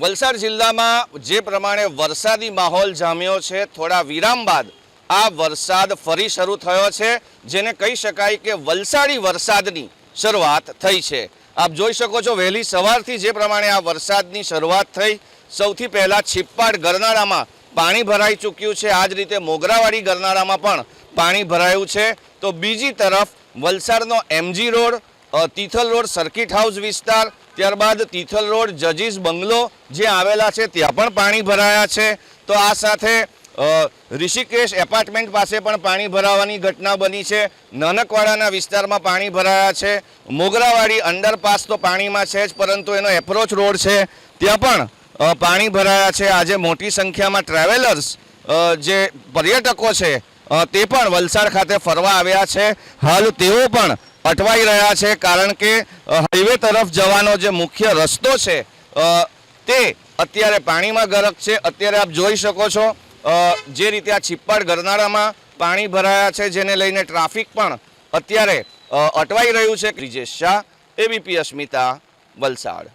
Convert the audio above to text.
વલસાડ જિલ્લામાં જે પ્રમાણે વરસાદી માહોલ જામ્યો છે, થોડા વિરામ બાદ આ વરસાદ ફરી શરૂ થયો છે, જેને કહી શકાય કે વલસાડી વરસાદની શરૂઆત થઈ છે. આપ જોઈ શકો છો, વહેલી સવારથી જે પ્રમાણે આ વરસાદની શરૂઆત થઈ, સૌથી પહેલાં છિપ્પાડ ગરનાળામાં પાણી ભરાઈ ચૂક્યું છે. આ જ રીતે મોગરાવાડી ગરનાળામાં પણ પાણી ભરાયું છે. તો બીજી તરફ વલસાડનો MG road Tithal road, circuit house વિસ્તાર ત્યારબાદ તિથલ રોડ, જજીસ બંગલો જે આવેલા છે, ત્યાં પણ પાણી ભરાયા છે. તો આ સાથે ઋષિકેશ એપાર્ટમેન્ટ પાસે પણ પાણી ભરાવાની ઘટના બની છે. નાનકવાડાના વિસ્તારમાં પાણી ભરાયા છે. મોગરાવાડી અંડરપાસ તો પાણીમાં છે જ, પરંતુ એનો એપ્રોચ રોડ છે. ત્યાં પણ પાણી ભરાયા છે. આજે મોટી સંખ્યામાં ટ્રાવેલર્સ જે પર્યટકો છે તે પણ વલસાડ ખાતે ફરવા આવ્યા છે. હાલ તેઓ પણ અટવાઈ રહ્યા છે કારણ કે હાઈવે તરફ જવાનો જે મુખ્ય રસ્તો છે તે અત્યારે પાણીમાં ગરક છે. અત્યારે આપ જોઈ શકો છો જે રીતે આ છિપ્પાડ ગરનાળામાં પાણી ભરાયા છે, જેને લઈને ટ્રાફિક પણ અત્યારે અટવાઈ રહ્યું છે. બ્રિજેશ શાહ, એબીપી અસ્મિતા, વલસાડ.